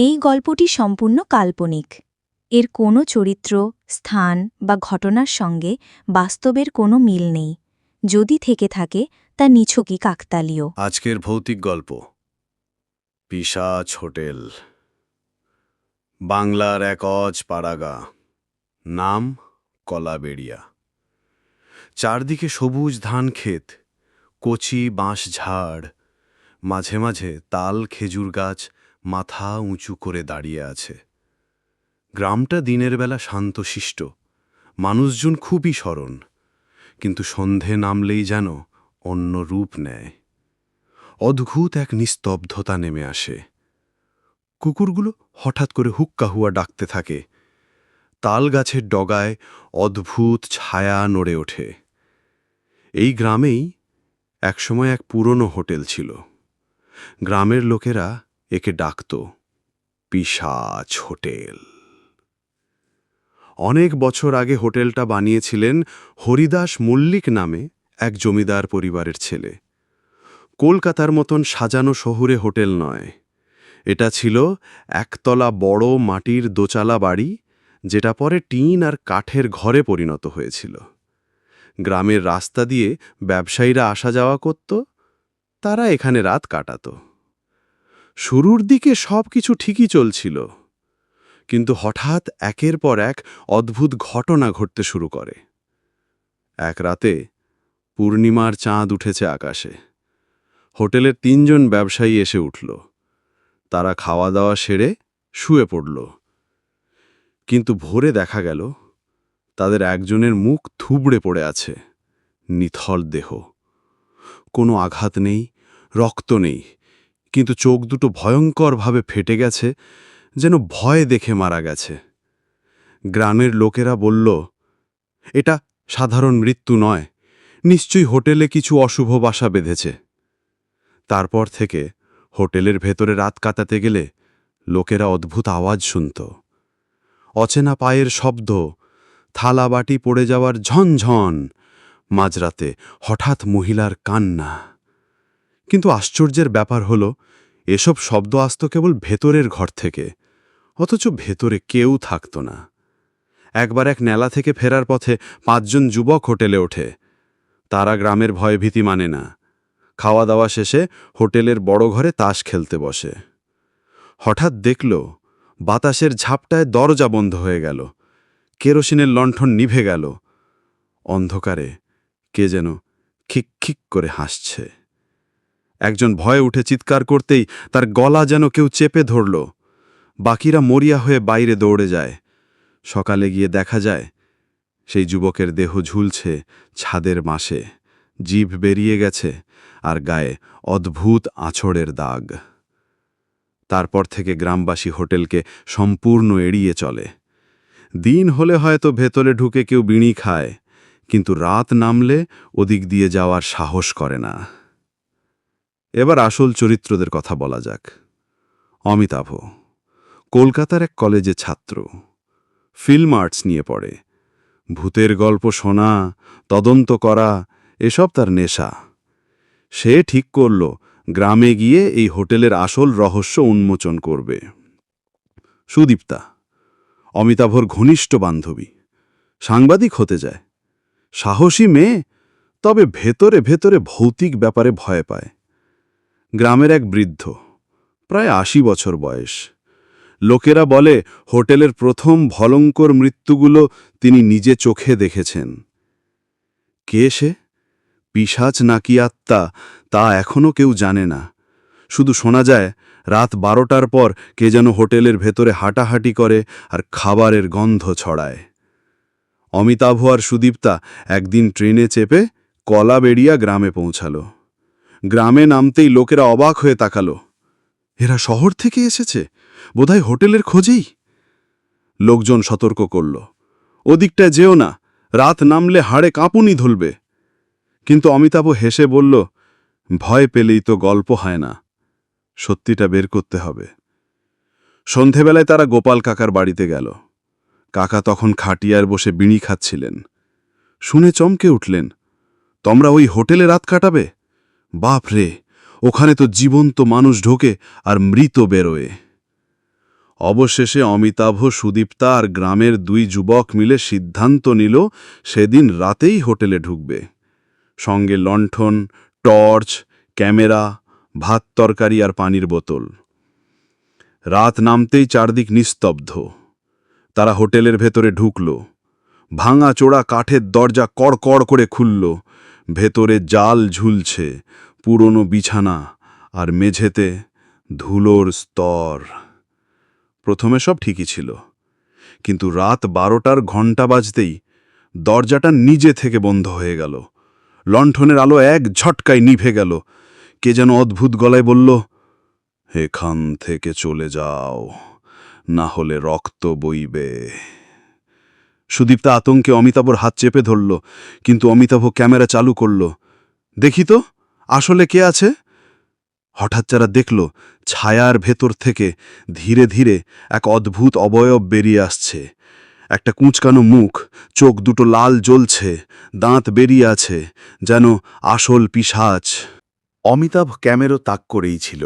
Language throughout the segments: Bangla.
এই গল্পটি সম্পূর্ণ কাল্পনিক। এর কোনো চরিত্র, স্থান বা ঘটনার সঙ্গে বাস্তবের কোনো মিল নেই। যদি থেকে থাকে, তা নিছকই কাকতালীয়। আজকের ভৌতিক গল্প। পিসাচ হোটেল। বাংলার এক অজ পাড়াগা। নাম, কলাবেড়িয়া। চারদিকে সবুজ ধান ক্ষেত, কচি বাঁশ ঝাড় মাঝে মাঝে তাল খেজুর গাছ মাথা উঁচু করে দাঁড়িয়ে আছে। গ্রামটা দিনের বেলা শান্তশিষ্ট মানুষজন খুবই স্মরণ। কিন্তু সন্ধে নামলেই যেন অন্য রূপ নেয়। অদ্ভুত এক নিস্তব্ধতা নেমে আসে। কুকুরগুলো হঠাৎ করে হুক্কা হুয়া ডাকতে থাকে। তাল গাছের ডগায় অদ্ভুত ছায়া নড়ে ওঠে। এই গ্রামেই একসময় এক পুরনো হোটেল ছিল। গ্রামের লোকেরা একে ডাকত পিসাচ হোটেল। অনেক বছর আগে হোটেলটা বানিয়েছিলেন হরিদাস মল্লিক নামে এক জমিদার পরিবারের ছেলে। কলকাতার মতন সাজানো শহুরে হোটেল নয়। এটা ছিল একতলা বড় মাটির দোচালা বাড়ি, যেটা পরে টিন আর কাঠের ঘরে পরিণত হয়েছিল। গ্রামের রাস্তা দিয়ে ব্যবসায়ীরা আসা যাওয়া করত, তারা এখানে রাত কাটাত। শুরুর দিকে সব কিছু ঠিকই চলছিল। কিন্তু হঠাৎ একের পর এক অদ্ভুত ঘটনা ঘটতে শুরু করে। এক রাতে পূর্ণিমার চাঁদ উঠেছে আকাশে। হোটেলের তিনজন ব্যবসায়ী এসে উঠল। তারা খাওয়া দাওয়া সেরে শুয়ে পড়ল। কিন্তু ভোরে দেখা গেল, তাদের একজনের মুখ থুবড়ে পড়ে আছে। নিথল দেহ। কোনো আঘাত নেই, রক্ত নেই। কিন্তু চোখ দুটো ভয়ঙ্করভাবে ফেটে গেছে, যেন ভয় দেখে মারা গেছে। গ্রামের লোকেরা বলল, এটা সাধারণ মৃত্যু নয়, নিশ্চয়ই হোটেলে কিছু অশুভ বাসা বেঁধেছে। তারপর থেকে হোটেলের ভেতরে রাত কাটাতে গেলে লোকেরা অদ্ভুত আওয়াজ শুনত। অচেনা পায়ের শব্দ থালা বাটি পড়ে যাওয়ার ঝনঝন, মাঝরাতে হঠাৎ মহিলার কান্না। কিন্তু আশ্চর্যের ব্যাপার হল, এসব শব্দ আসত কেবল ভেতরের ঘর থেকে, অথচ ভেতরে কেউ থাকত না। একবার এক নেলা থেকে ফেরার পথে পাঁচজন যুবক হোটেলে ওঠে। তারা গ্রামের ভয়ভীতি মানে না। খাওয়া দাওয়া শেষে হোটেলের বড় ঘরে তাস খেলতে বসে। হঠাৎ দেখল, বাতাসের ঝাপটায় দরজা বন্ধ হয়ে গেল। কেরোসিনের লণ্ঠন নিভে গেল। অন্ধকারে কে যেন খিক খিক করে হাসছে। একজন ভয়ে উঠে চিৎকার করতেই তার গলা যেন কেউ চেপে ধরল। বাকিরা মরিয়া হয়ে বাইরে দৌড়ে যায়। সকালে গিয়ে দেখা যায়, সেই যুবকের দেহ ঝুলছে ছাদের মাসে। জিভ বেরিয়ে গেছে আর গায়ে অদ্ভুত আছড়ের দাগ। তারপর থেকে গ্রামবাসী হোটেলকে সম্পূর্ণ এড়িয়ে চলে। দিন হলে হয়তো ভেতরে ঢুকে কেউ বিড়ি খায়, কিন্তু রাত নামলে ওদিক দিয়ে যাওয়ার সাহস করে না। এবার আসল চরিত্রদের কথা বলা যাক। অমিতাভ, কলকাতার এক কলেজে ছাত্র। ফিল্ম আর্টস নিয়ে পড়ে। ভূতের গল্প শোনা, তদন্ত করা, এসব তার নেশা। সে ঠিক করল, গ্রামে গিয়ে এই হোটেলের আসল রহস্য উন্মোচন করবে। সুদীপ্তা, অমিতাভর ঘনিষ্ঠ বান্ধবী। সাংবাদিক হতে যায়। সাহসী মেয়ে, তবে ভেতরে ভেতরে ভৌতিক ব্যাপারে ভয় পায়। গ্রামের এক বৃদ্ধ, প্রায় আশি বছর বয়স। লোকেরা বলে, হোটেলের প্রথম ভলঙ্কর মৃত্যুগুলো তিনি নিজে চোখে দেখেছেন। কে সে? পিসাচ নাকি আত্মা, তা এখনও কেউ জানে না। শুধু শোনা যায়, রাত বারোটার পর কে যেন হোটেলের ভেতরে হাঁটাহাঁটি করে আর খাবারের গন্ধ ছড়ায়। অমিতাভ আর সুদীপ্তা একদিন ট্রেনে চেপে কলা বেড়িয়া গ্রামে পৌঁছাল। গ্রামে নামতেই লোকেরা অবাক হয়ে তাকালো। এরা শহর থেকে এসেছে? বোধহয় হোটেলের খোঁজেই। লোকজন সতর্ক করল। ওদিকটায় যেও না, রাত নামলে হাড়ে কাঁপুনি ধুলবে। কিন্তু অমিতাভ হেসে বলল, ভয় পেলেই তো গল্প হয় না। সত্যিটা বের করতে হবে। সন্ধেবেলায় তারা গোপাল কাকার বাড়িতে গেল। কাকা তখন খাটিয়ার বসে বিড়ি খাচ্ছিলেন। শুনে চমকে উঠলেন, তোমরা ওই হোটেলে রাত কাটাবে? বাপ রে, ওখানে তো জীবন্ত মানুষ ঢোকে আর মৃত বেরোয়। অবশেষে অমিতাভ, সুদীপ্তা আর গ্রামের দুই যুবক মিলে সিদ্ধান্ত নিল সেদিন রাতেই হোটেলে ঢুকবে। সঙ্গে লণ্ঠন, টর্চ, ক্যামেরা, ভাত তরকারি আর পানির বোতল। রাত নামতেই চারদিক নিস্তব্ধ। তারা হোটেলের ভেতরে ঢুকল। ভাঙা চোড়া কাঠের দরজা কড়কড় করে খুলল। ভেতরে জাল ঝুলছে, পুরনো বিছানা আর মেঝেতে ধুলোর স্তর। প্রথমে সব ঠিকই ছিল, কিন্তু রাত বারোটার ঘণ্টা বাজতেই দরজাটা নিজে থেকে বন্ধ হয়ে গেল। লণ্ঠনের আলো এক ঝটকায় নিভে গেল। কে যেন অদ্ভুত গলায় বলল, এখান থেকে চলে যাও, না হলে রক্ত বইবে। সুদীপ্তা আতঙ্কে অমিতাভর হাত চেপে ধরল, কিন্তু অমিতাভ ক্যামেরা চালু করল। দেখি তো, আসলে কে আছে? হঠাৎ যারা দেখল, ছায়ার ভেতর থেকে ধীরে ধীরে এক অদ্ভুত অবয়ব বেরিয়ে আসছে। একটা কুঁচকানো মুখ, চোখ দুটো লাল জ্বলছে, দাঁত বেরিয়ে আছে, যেন আসল পিসাচ। অমিতাভ ক্যামেরো তাক করেই ছিল।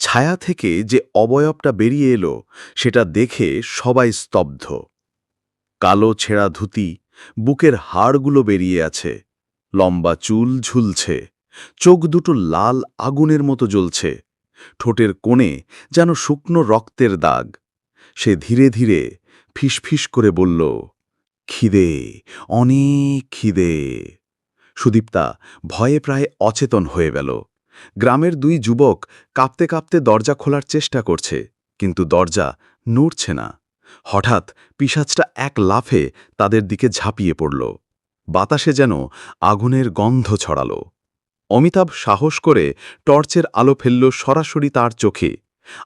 ছায়া থেকে যে অবয়বটা বেরিয়ে এলো, সেটা দেখে সবাই স্তব্ধ। কালো ছেঁড়া ধুতি, বুকের হাড়গুলো বেরিয়ে আছে। লম্বা চুল ঝুলছে। চোখ দুটো লাল আগুনের মতো জ্বলছে। ঠোঁটের কোণে যেন শুকনো রক্তের দাগ। সে ধীরে ধীরে ফিসফিস করে বলল, খিদে, অনেক খিদে। সুদীপ্তা ভয়ে প্রায় অচেতন হয়ে গেল। গ্রামের দুই যুবক কাঁপতে কাঁপতে দরজা খোলার চেষ্টা করছে, কিন্তু দরজা নড়ছে না। হঠাৎ পিসাজটা এক লাফে তাদের দিকে ঝাঁপিয়ে পড়ল। বাতাসে যেন আগুনের গন্ধ ছড়াল। অমিতাভ সাহস করে টর্চের আলো ফেলল সরাসরি তার চোখে।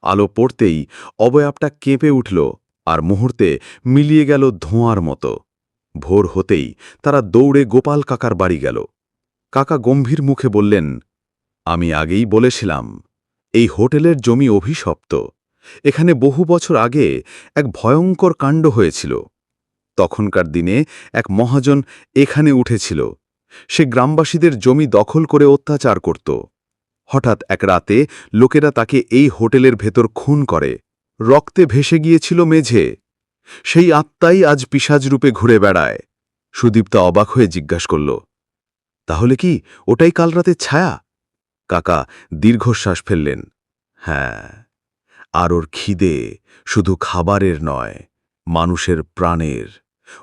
আলো পড়তেই অবয়বটা কেঁপে উঠল আর মুহূর্তে মিলিয়ে গেল ধোঁয়ার মতো। ভোর হতেই তারা দৌড়ে গোপাল কাকার বাড়ি গেল। কাকা গম্ভীর মুখে বললেন, আমি আগেই বলেছিলাম, এই হোটেলের জমি অভিশপ্ত। এখানে বহু বছর আগে এক ভয়ঙ্কর কাণ্ড হয়েছিল। তখনকার দিনে এক মহাজন এখানে উঠেছিল। সে গ্রামবাসীদের জমি দখল করে অত্যাচার করত। হঠাৎ এক রাতে লোকেরা তাকে এই হোটেলের ভেতর খুন করে। রক্তে ভেসে গিয়েছিল মেঝে। সেই আত্মাই আজ পিসাজ রূপে ঘুরে বেড়ায়। সুদীপ্তা অবাক হয়ে জিজ্ঞাস করল, তাহলে কি ওটাই কাল রাতের ছায়া? কাকা, দীর্ঘশ্বাস ফেললেন। হ্যাঁ। আর ওর খিদে শুধু খাবারের নয়, মানুষের প্রাণের।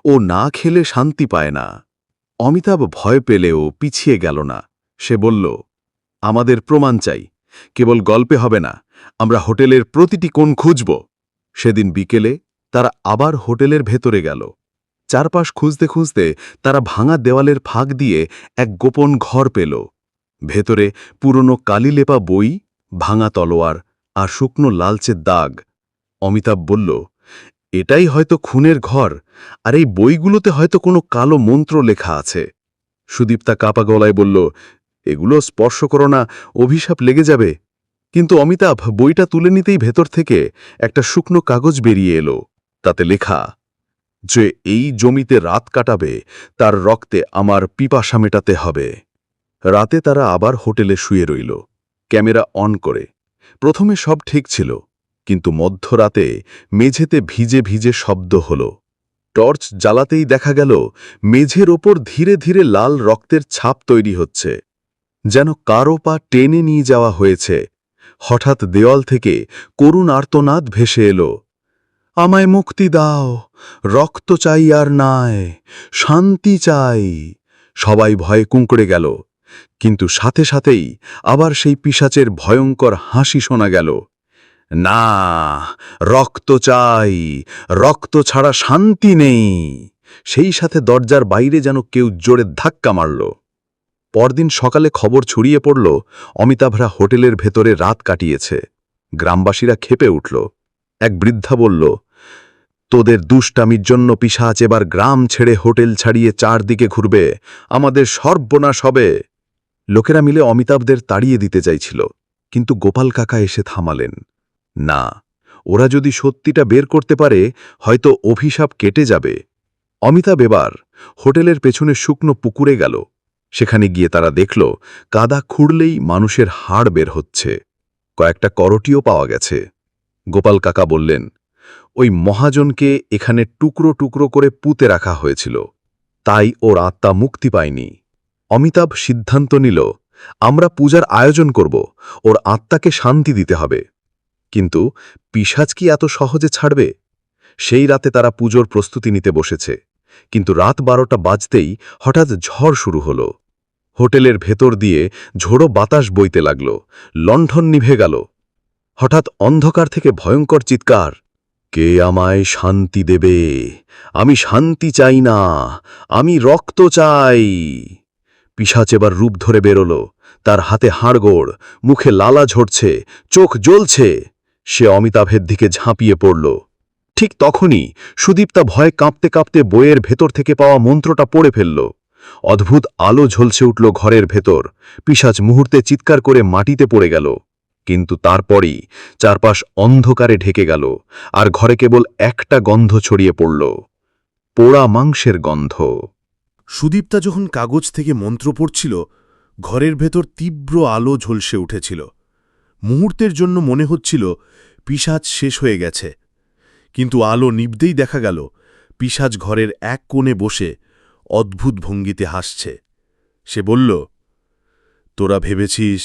ও না খেলে শান্তি পায় না। অমিতাভ ভয় পেলেও পিছিয়ে গেল না। সে বলল, আমাদের প্রমাণ চাই। কেবল গল্পে হবে না। আমরা হোটেলের প্রতিটি কোণ খুঁজব। সেদিন বিকেলে তারা আবার হোটেলের ভেতরে গেল। চারপাশ খুঁজতে খুঁজতে তারা ভাঙা দেওয়ালের ফাঁক দিয়ে এক গোপন ঘর পেল। ভেতরে পুরনো কালিলেপা বই, ভাঙা তলোয়ার আর শুকনো লালচের দাগ। অমিতাভ বলল, এটাই হয়তো খুনের ঘর, আর এই বইগুলোতে হয়তো কোনো কালো মন্ত্র লেখা আছে। সুদীপ্তা কাপা গলায় বলল, এগুলো স্পর্শ করো না, অভিশাপ লেগে যাবে। কিন্তু অমিতাভ বইটা তুলে নিতেই ভেতর থেকে একটা শুকনো কাগজ বেরিয়ে এলো, তাতে লেখা, যে এই জমিতে রাত কাটাবে, তার রক্তে আমার পিপাসা মেটাতে হবে। রাতে তারা আবার হোটেলে শুয়ে রইল, ক্যামেরা অন করে। প্রথমে সব ঠিক ছিল, কিন্তু মধ্যরাতে মেঝেতে ভিজে ভিজে শব্দ হল। টর্চ জ্বালাতেই দেখা গেল, মেঝের ওপর ধীরে ধীরে লাল রক্তের ছাপ তৈরি হচ্ছে। যেন কারও পা টেনে নিয়ে যাওয়া হয়েছে। হঠাৎ দেওয়াল থেকে করুণ আর্তনাদ ভেসে এলো। আমায় মুক্তি দাও, রক্ত চাই আর নাই, শান্তি চাই। সবাই ভয়ে কুঁকড়ে গেল। কিন্তু সাথে সাথেই আবার সেই পিসাচের ভয়ঙ্কর হাসি শোনা গেল। না, রক্ত চাই, রক্ত ছাড়া শান্তি নেই। সেই সাথে দরজার বাইরে যেন কেউ জোরে ধাক্কা মারল। পরদিন সকালে খবর ছড়িয়ে পড়ল, অমিতাভরা হোটেলের ভেতরে রাত কাটিয়েছে। গ্রামবাসীরা খেপে উঠল। এক বৃদ্ধা বলল, তোদের দুষ্টামির জন্য পিসাচ এবার গ্রাম ছেড়ে হোটেল ছাড়িয়ে চারদিকে ঘুরবে। আমাদের সর্বনাশ হবে। লোকেরা মিলে অমিতাভদের তাড়িয়ে দিতে চাইছিল, কিন্তু গোপাল কাকা এসে থামালেন। না, ওরা যদি সত্যিটা বের করতে পারে, হয়তো অভিশাপ কেটে যাবে। অমিতাভ এবার হোটেলের পেছনে শুকনো পুকুরে গেল। সেখানে গিয়ে তারা দেখল, কাদা খুঁড়লেই মানুষের হাড় বের হচ্ছে। কয়েকটা করটিও পাওয়া গেছে। গোপাল কাকা বললেন, ওই মহাজনকে এখানে টুকরো টুকরো করে পুঁতে রাখা হয়েছিল। তাই ওর আত্মা মুক্তি পায়নি। অমিতাভ সিদ্ধান্ত নিল, আমরা পূজার আয়োজন করব, ওর আত্মাকে শান্তি দিতে হবে। কিন্তু পিসাজ কি এত সহজে ছাড়বে? সেই রাতে তারা পুজোর প্রস্তুতি নিতে বসেছে, কিন্তু রাত বারোটা বাজতেই হঠাৎ ঝড় শুরু হল। হোটেলের ভেতর দিয়ে ঝোড়ো বাতাস বইতে লাগল, লণ্ঠন নিভে গেল। হঠাৎ অন্ধকার থেকে ভয়ঙ্কর চিৎকার, কে আমায় শান্তি দেবে? আমি শান্তি চাই না, আমি রক্ত চাই। পিসাচ এবার রূপ ধরে বেরোল। তার হাতে হাড়গোড়, মুখে লালা ঝরছে, চোখ জ্বলছে। সে অমিতাভের দিকে ঝাঁপিয়ে পড়ল। ঠিক তখনই সুদীপ্তা ভয়ে কাঁপতে কাঁপতে বইয়ের ভেতর থেকে পাওয়া মন্ত্রটা পড়ে ফেলল। অদ্ভুত আলো ঝলসে উঠল ঘরের ভেতর। পিসাচ মুহূর্তে চিৎকার করে মাটিতে পড়ে গেল। কিন্তু তারপরই চারপাশ অন্ধকারে ঢেকে গেল আর ঘরে কেবল একটা গন্ধ ছড়িয়ে পড়ল। পোড়া মাংসের গন্ধ। সুদীপ্তা যখন কাগজ থেকে মন্ত্র পড়ছিল, ঘরের ভেতর তীব্র আলো ঝলসে উঠেছিল। মুহূর্তের জন্য মনে হচ্ছিল পিসাজ শেষ হয়ে গেছে। কিন্তু আলো নিবদেই দেখা গেল পিসাজ ঘরের এক কোণে বসে অদ্ভুত ভঙ্গিতে হাসছে। সে বলল, তোরা ভেবেছিস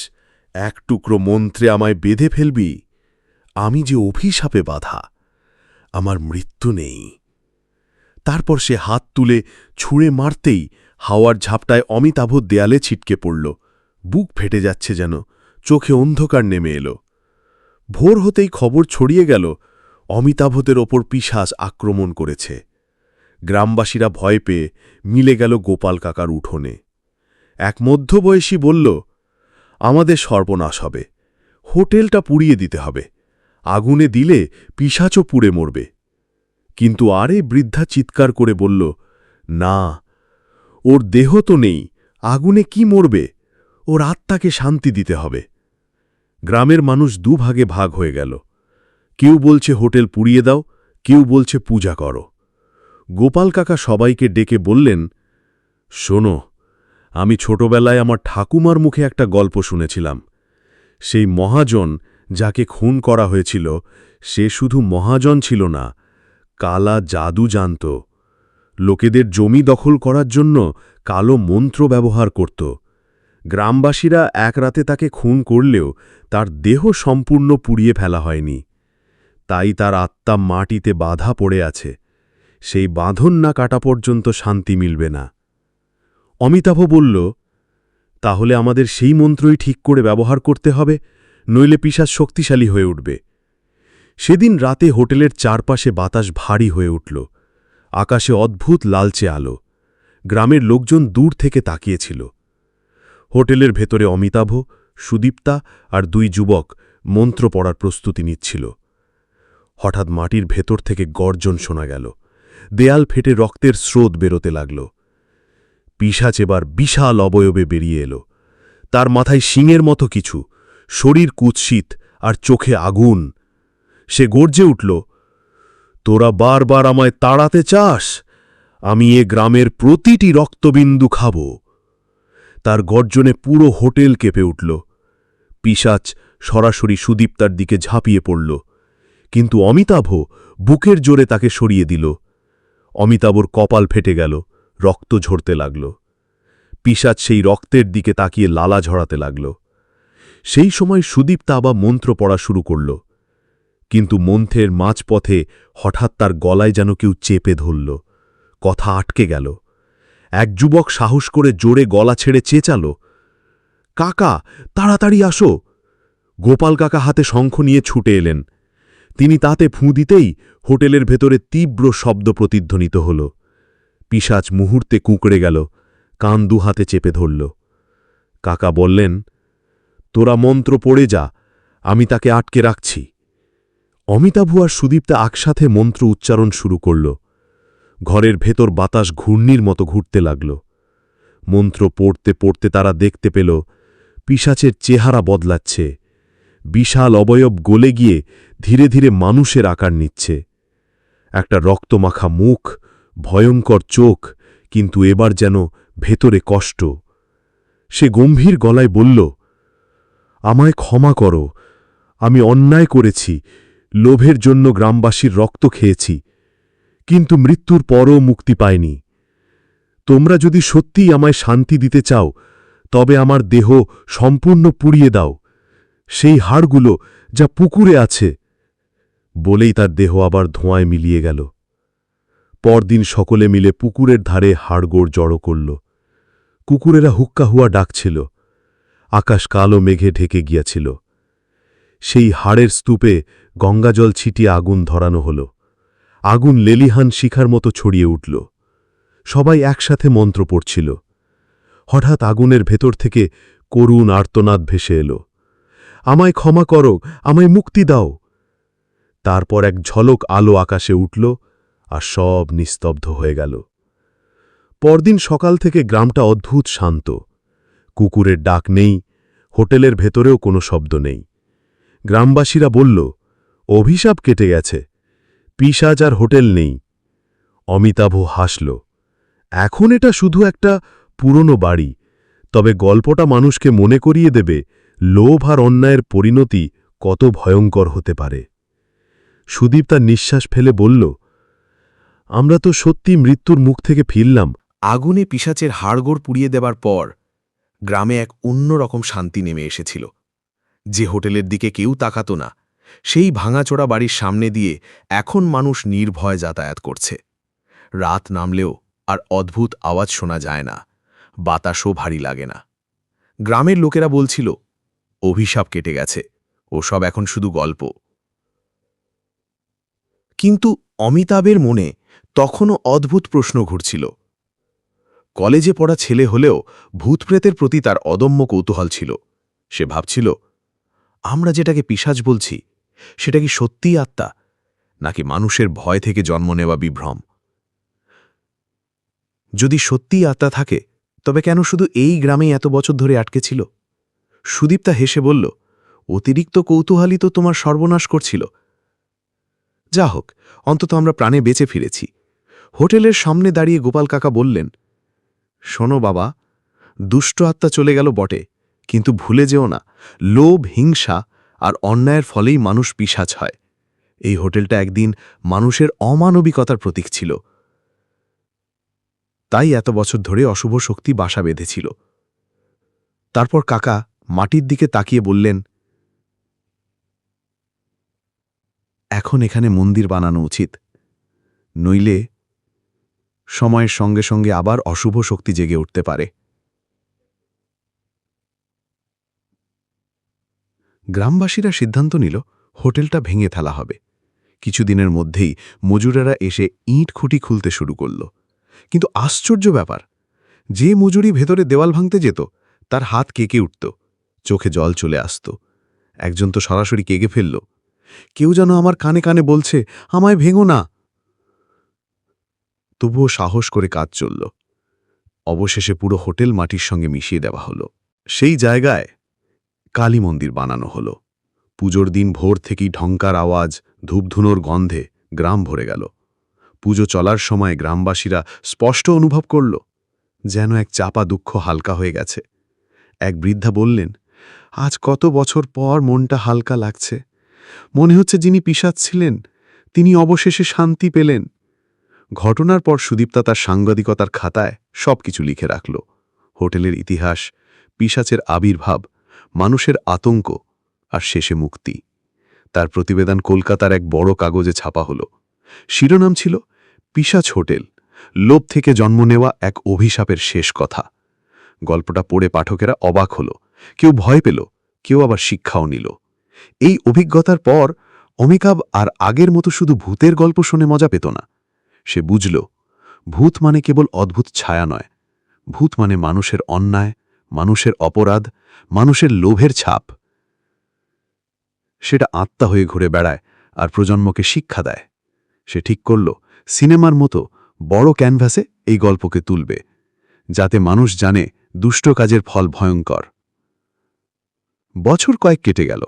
এক টুকরো মন্ত্রে আমায় বেঁধে ফেলবি? আমি যে অভিশাপে বাধা, আমার মৃত্যু নেই। তারপর সে হাত তুলে ছুঁড়ে মারতেই হাওয়ার ঝাপটায় অমিতাভ দেয়ালে ছিটকে পড়ল। বুক ফেটে যাচ্ছে যেন, চোখে অন্ধকার নেমে এলো। ভোর হতেই খবর ছড়িয়ে গেল অমিতাভতের ওপর পিশাস আক্রমণ করেছে। গ্রামবাসীরা ভয় পেয়ে মিলে গেল গোপাল কাকার উঠোনে। এক মধ্যবয়সী বলল, আমাদের সর্বনাশ হবে। হোটেলটা পুড়িয়ে দিতে হবে। আগুনে দিলে পিসাচও পুড়ে মরবে। কিন্তু আরে বৃদ্ধা চিৎকার করে বলল, না, ওর দেহ তো নেই, আগুনে কি মরবে? ওর আত্মাকে শান্তি দিতে হবে। গ্রামের মানুষ দুভাগে ভাগ হয়ে গেল। কেউ বলছে, হোটেল পুড়িয়ে দাও। কেউ বলছে, পূজা করো। গোপাল কাকা সবাইকে ডেকে বললেন, শোনো, আমি ছোটবেলায় আমার ঠাকুমার মুখে একটা গল্প শুনেছিলাম। সেই মহাজন যাকে খুন করা হয়েছিল, সে শুধু মহাজন ছিল না কালা জাদু জানত। লোকেদের জমি দখল করার জন্য কালো মন্ত্র ব্যবহার করত। গ্রামবাসীরা এক রাতে তাকে খুন করলেও তার দেহ সম্পূর্ণ পুড়িয়ে ফেলা হয়নি। তাই তার আত্মা মাটিতে বাধা পড়ে আছে। সেই বাঁধন না কাটা পর্যন্ত শান্তি মিলবে না। অমিতাভ বলল, তাহলে আমাদের সেই মন্ত্রই ঠিক করে ব্যবহার করতে হবে, নইলে পিসাস শক্তিশালী হয়ে উঠবে। সেদিন রাতে হোটেলের চারপাশে বাতাস ভারী হয়ে উঠল। আকাশে অদ্ভুত লালচে আলো। গ্রামের লোকজন দূর থেকে তাকিয়েছিল। হোটেলের ভেতরে অমিতাভ, সুদীপ্তা আর দুই যুবক মন্ত্র পড়ার প্রস্তুতি নিচ্ছিল। হঠাৎ মাটির ভেতর থেকে গর্জন শোনা গেল। দেয়াল ফেটে রক্তের স্রোত বেরোতে লাগল। পিসাচ এবার বিশাল অবয়বে বেরিয়ে এলো। তার মাথায় শিঙের মতো কিছু, শরীর কুৎসিত আর চোখে আগুন। সে গর্জে উঠল, তোরা বারবার আমায় তাড়াতে চাস? আমি এ গ্রামের প্রতিটি রক্তবিন্দু খাব। তার গর্জনে পুরো হোটেল কেঁপে উঠল। পিসাচ সরাসরি সুদীপ্তার দিকে ঝাঁপিয়ে পড়ল। কিন্তু অমিতাভ বুকের জোরে তাকে সরিয়ে দিল। অমিতাভর কপাল ফেটে গেল, রক্ত ঝরতে লাগল। পিসাচ সেই রক্তের দিকে তাকিয়ে লালা ঝরাতে লাগল। সেই সময় সুদীপ্তা আবার মন্ত্র পড়া শুরু করল। কিন্তু মন্থের মাঝপথে হঠাৎ তার গলায় যেন কেউ চেপে ধরল। কথা আটকে গেল। এক যুবক সাহস করে জোরে গলা ছেড়ে চেঁচাল। কাকা, তাড়াতাড়ি আসো। গোপাল কাকা হাতে শঙ্খ নিয়ে ছুটে এলেন। তিনি তাতে ফুঁ দিতেই হোটেলের ভেতরে তীব্র শব্দ প্রতিধ্বনিত হল। পিসাচ মুহূর্তে কুঁকড়ে গেল, কান দু হাতে চেপে ধরল। কাকা বললেন, তোরা মন্ত্র পড়ে যা, আমি তাকে আটকে রাখছি। অমিতাভ আর সুদীপ্তা একসাথে মন্ত্র উচ্চারণ শুরু করল। ঘরের ভেতর বাতাস ঘূর্ণির মতো ঘুরতে লাগল। মন্ত্র পড়তে পড়তে তারা দেখতে পেল পিসাচের চেহারা বদলাচ্ছে। বিশাল অবয়ব গলে গিয়ে ধীরে ধীরে মানুষের আকার নিচ্ছে। একটা রক্তমাখা মুখ, ভয়ঙ্কর চোখ, কিন্তু এবার যেন ভেতরে কষ্ট। সে গম্ভীর গলায় বলল, আমায় ক্ষমা করো, আমি অন্যায় করেছি লোভের জন্য গ্রামবাসীর রক্ত খেয়েছি, কিন্তু মৃত্যুর পরও মুক্তি পায়নি তোমরা যদি সত্যিই আমায় শান্তি দিতে চাও, তবে আমার দেহ সম্পূর্ণ পুড়িয়ে দাও। সেই হাড়গুলো যা পুকুরে আছে, বলেই তার দেহ আবার ধোঁয়ায় মিলিয়ে গেল। পরদিন সকলে মিলে পুকুরের ধারে হাড়গোড় জড়ো করল। কুকুরেরা হুক্কা হুয়া ডাকছিল। আকাশ কালো মেঘে ঢেকে গিয়াছিল। সেই হাড়ের স্তূপে গঙ্গাজল ছিটিয়ে আগুন ধরানো হল। আগুন লেলিহান শিখার মতো ছড়িয়ে উঠল। সবাই একসাথে মন্ত্র পড়ছিল। হঠাৎ আগুনের ভেতর থেকে করুণ আর্তনাদ ভেসে এলো। আমায় ক্ষমা করো, আমায় মুক্তি দাও। তারপর এক ঝলক আলো আকাশে উঠল আর সব নিস্তব্ধ হয়ে গেল। পরদিন সকাল থেকে গ্রামটা অদ্ভুত শান্ত। কুকুরের ডাক নেই, হোটেলের ভেতরেও কোনো শব্দ নেই। গ্রামবাসীরা বলল অভিশাপ কেটে গেছে। পিসাজ আর হোটেল নেই। অমিতাভ হাসল। এখন এটা শুধু একটা পুরনো বাড়ি। তবে গল্পটা মানুষকে মনে করিয়ে দেবে লোভ আর অন্যায়ের পরিণতি কত ভয়ঙ্কর হতে পারে। সুদীপ তার নিঃশ্বাস ফেলে বলল, আমরা তো সত্যি মৃত্যুর মুখ থেকে ফিরলাম। আগুনে পিসাচের হাড়গোড় পুড়িয়ে দেবার পর গ্রামে এক অন্যরকম শান্তি নেমে এসেছিল। যে হোটেলের দিকে কেউ তাকাত না সেই ভাঙাচোরা বাড়ির সামনে দিয়ে এখন মানুষ নির্ভয় যাতায়াত করছে। রাত নামলেও আর অদ্ভুত আওয়াজ শোনা যায় না, বাতাসও ভারী লাগে না। গ্রামের লোকেরা বলছিল, অভিশাপ কেটে গেছে, ওসব এখন শুধু গল্প। কিন্তু অমিতাভের মনে তখনও অদ্ভুত প্রশ্ন ঘুরছিল। কলেজে পড়া ছেলে হলেও ভূতপ্রেতের প্রতি তার অদম্য কৌতূহল ছিল। সে ভাবছিল, আমরা যেটাকে পিসাজ বলছি সেটা কি সত্যিই আত্মা, নাকি মানুষের ভয় থেকে জন্ম নেওয়া বিভ্রম? যদি সত্যিই আত্মা থাকে, তবে কেন শুধু এই গ্রামেই এত বছর ধরে আটকে ছিল? সুদীপ্তা হেসে বলল, অতিরিক্ত কৌতূহলী তো তোমার সর্বনাশ করছিল। যা হোক, অন্তত আমরা প্রাণে বেঁচে ফিরেছি। হোটেলের সামনে দাঁড়িয়ে গোপাল কাকা বললেন, শোনো বাবা, দুষ্ট আত্মা চলে গেল বটে, কিন্তু ভুলে যেও না। লোভ, হিংসা আর অন্যায়ের ফলেই মানুষ পিসাচ হয়। এই হোটেলটা একদিন মানুষের অমানবিকতার প্রতীক ছিল। তাই এত বছর ধরে অশুভ শক্তি বাসা বেঁধেছিল। তারপর কাকা মাটির দিকে তাকিয়ে বললেন, এখন এখানে মন্দির বানানো উচিত। নইলে সময়ের সঙ্গে সঙ্গে আবার অশুভ শক্তি জেগে উঠতে পারে। গ্রামবাসীরা সিদ্ধান্ত নিল, হোটেলটা ভেঙে ফেলা হবে। কিছুদিনের মধ্যেই মজুরেরা এসে ইঁট খুঁটি খুলতে শুরু করল। কিন্তু আশ্চর্য ব্যাপার, যে মজুরি ভেতরে দেওয়াল ভাঙতে যেত, তার হাত কেকে উঠত, চোখে জল চলে আসত। একজন তো সরাসরি কেগে ফেলল, কেউ যেন আমার কানে কানে বলছে, আমায় ভেঙো না! তবুও সাহস করে কাজ চলল। অবশেষে পুরো হোটেল মাটির সঙ্গে মিশিয়ে দেওয়া হলো। সেই জায়গায় কালী মন্দির বানানো হলো। পুজোর দিন ভোর থেকেই ঢঙ্কার আওয়াজ, ধূপধুনোর গন্ধে গ্রাম ভরে গেল। পুজো চলার সময় গ্রামবাসীরা স্পষ্ট অনুভব করল, যেন এক চাপা দুঃখ হালকা হয়ে গেছে। এক বৃদ্ধা বললেন, আজ কত বছর পর মনটা হালকা লাগছে। মনে হচ্ছে যিনি পিসাচ্ছিলেন তিনি অবশেষে শান্তি পেলেন। ঘটনার পর সুদীপ্তা তার সাংবাদিকতার খাতায় সবকিছু লিখে রাখল। হোটেলের ইতিহাস, পিসাচের আবির্ভাব মানুষের আতঙ্ক আর শেষে মুক্তি। তার প্রতিবেদন কলকাতার এক বড় কাগজে ছাপা হল। শিরোনাম ছিল পিসাচ হোটেল, লোভ থেকে জন্ম নেওয়া এক অভিশাপের শেষ কথা। গল্পটা পড়ে পাঠকেরা অবাক হল। কেউ ভয় পেল, কেউ আবার শিক্ষাও নিল। এই অভিজ্ঞতার পর অমিকাব আর আগের মতো শুধু ভূতের গল্প শুনে মজা পেত না। সে বুঝল, ভূত মানে কেবল অদ্ভুত ছায়া নয়। ভূত মানে মানুষের অন্যায় মানুষের অপরাধ, মানুষের লোভের ছাপ। সেটা আত্মা হয়ে ঘুরে বেড়ায় আর প্রজন্মকে শিক্ষা দেয়। সে ঠিক করল, সিনেমার মতো বড় ক্যানভাসে এই গল্পকে তুলবে, যাতে মানুষ জানে দুষ্ট কাজের ফল ভয়ঙ্কর। বছর কয়েক কেটে গেল।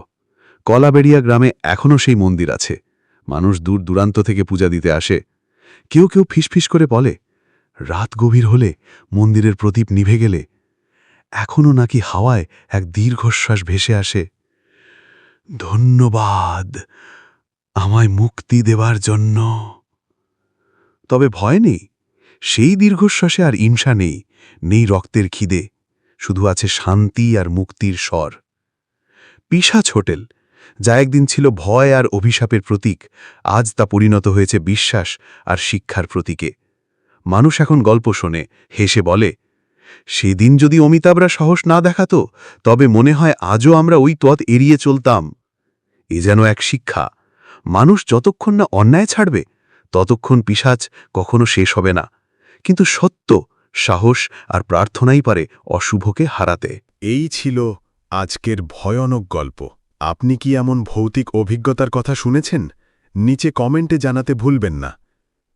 কলাবেড়িয়া গ্রামে এখনও সেই মন্দির আছে। মানুষ দূর দূরান্ত থেকে পূজা দিতে আসে। কেউ কেউ ফিসফিস করে বলে, রাত গভীর হলে মন্দিরের প্রদীপ নিভে গেলে এখনও নাকি হাওয়ায় এক দীর্ঘশ্বাস ভেসে আসে। ধন্যবাদ আমায় মুক্তি দেবার জন্য। তবে ভয় নেই, সেই দীর্ঘশ্বাসে আর হিংসা নেই নেই রক্তের খিদে, শুধু আছে শান্তি আর মুক্তির স্বর। পিসাচ হোটেল, যা একদিন ছিল ভয় আর অভিশাপের প্রতীক, আজ তা পরিণত হয়েছে বিশ্বাস আর শিক্ষার প্রতীকে। মানুষ এখন গল্প শোনে, হেসে বলে সেদিন যদি অমিতাভরা সাহস না দেখাতো, তবে মনে হয় আজও আমরা ওই পথ এড়িয়ে চলতাম। এ যেন এক শিক্ষা। মানুষ যতক্ষণ না অন্যায় ছাড়বে, ততক্ষণ পিসাচ কখনো শেষ হবে না। কিন্তু সত্য, সাহস আর প্রার্থনাই পারে অশুভকে হারাতে। এই ছিল আজকের ভয়ানক গল্প। আপনি কি এমন ভৌতিক অভিজ্ঞতার কথা শুনেছেন? নিচে কমেন্টে জানাতে ভুলবেন না।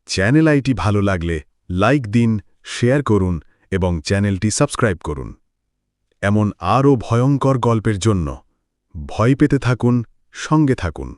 চ্যানেল আইটি ভালো লাগলে লাইক দিন, শেয়ার করুন এবং চ্যানেলটি সাবস্ক্রাইব করুন। এমন আরও ভয়ঙ্কর গল্পের জন্য ভয় পেতে থাকুন সঙ্গে থাকুন।